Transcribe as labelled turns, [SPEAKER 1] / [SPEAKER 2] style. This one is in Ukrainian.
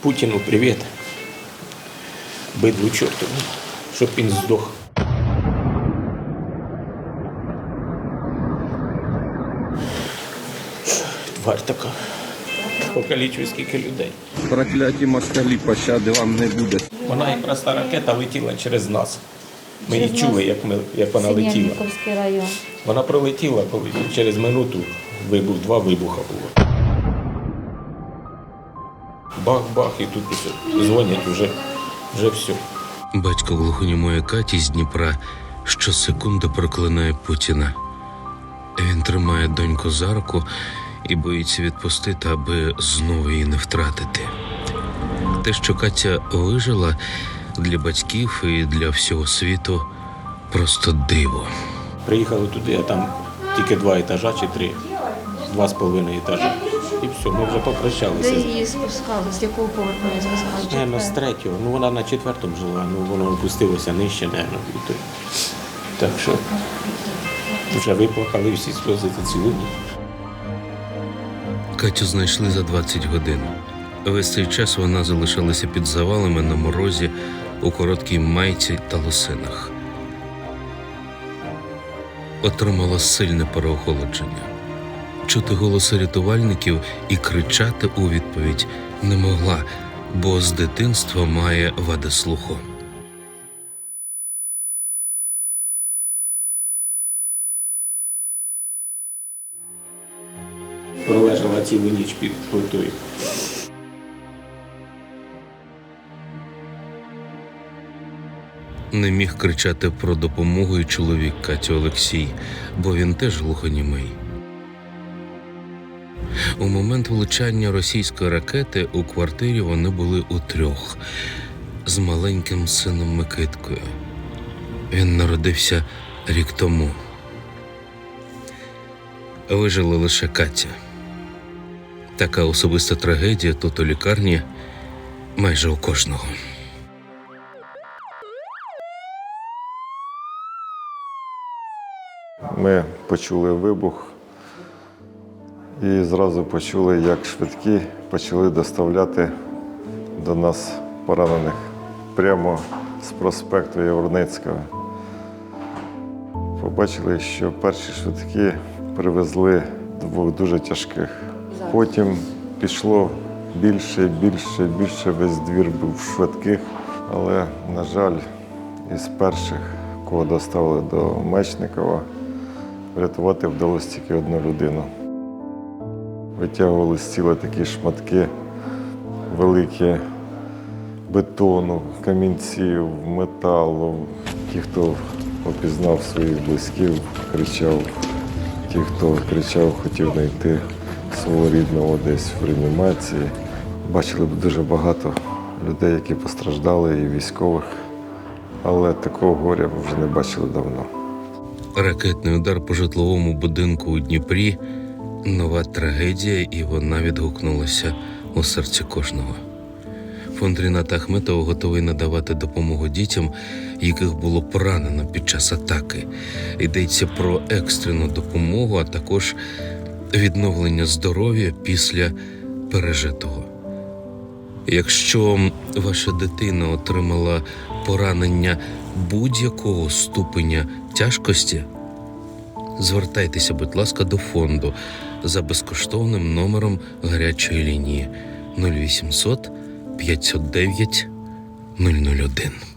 [SPEAKER 1] Путіну привіт. Бидлу чорту, щоб він здох. Тварь така. Покалічує скільки людей.
[SPEAKER 2] Прокляті москалі пощади вам не буде.
[SPEAKER 1] Вона якраз та ракета летіла через нас. Ми її чули, як, ми, як вона летіла.
[SPEAKER 3] Район.
[SPEAKER 1] Вона пролетіла, коли через минуту вибух, два вибуха було. Бах-бах, і тут усе. Дзвонять вже, вже все.
[SPEAKER 4] Батько глухонімої Каті з Дніпра щосекунди проклинає Путіна. Він тримає доньку за руку і боїться відпустити, аби знову її не втратити. Те, що Катя вижила для батьків і для всього світу, просто диво.
[SPEAKER 1] Приїхали туди, а там тільки два етажа чи три, два з половиною етажа. І все, ми вже попрощалися.
[SPEAKER 3] Де її спускали? З якого поверху її спускали?
[SPEAKER 1] Наверно, з третього. Ну вона на четвертому жила, ну воно опустилося нижче, наверно. і то- Так що вже виплакали всі сльози за цілу ніч.
[SPEAKER 4] Катю знайшли за 20 годин. Весь цей час вона залишалася під завалами на морозі у короткій майці та лосинах. Отримала сильне переохолодження. Чути голоси рятувальників і кричати у відповідь не могла, бо з дитинства має вади слуху.
[SPEAKER 1] Пролежала цілу ніч під плитою.
[SPEAKER 4] Не міг кричати про допомогу і чоловік Каті Олексій, бо він теж глухонімий. У момент влучання російської ракети у квартирі вони були утрьох з маленьким сином Микиткою. Він народився рік тому. Вижила лише Катя. Така особиста трагедія тут у лікарні майже у кожного.
[SPEAKER 5] Ми почули вибух і зразу почули, як швидкі почали доставляти до нас поранених прямо з проспекту Яворницького. Побачили, що перші швидкі привезли двох дуже тяжких. Потім пішло більше, більше, більше. Весь двір був швидких, але, на жаль, із перших, кого доставили до Мечникова, Врятувати вдалося тільки одну людину. Витягували з тіла такі шматки великі бетону, камінців, металу. Ті, хто опізнав своїх близьких, кричав. Ті, хто кричав, хотів знайти свого рідного десь в реанімації. Бачили б дуже багато людей, які постраждали, і військових, але такого горя ми вже не бачили давно.
[SPEAKER 4] Ракетний удар по житловому будинку у Дніпрі нова трагедія, і вона відгукнулася у серці кожного. Фонд Ріната Ахметова готовий надавати допомогу дітям, яких було поранено під час атаки. Йдеться про екстрену допомогу, а також відновлення здоров'я після пережитого. Якщо ваша дитина отримала поранення будь-якого ступеня тяжкості, звертайтеся, будь ласка, до фонду за безкоштовним номером гарячої лінії 0800 509 001.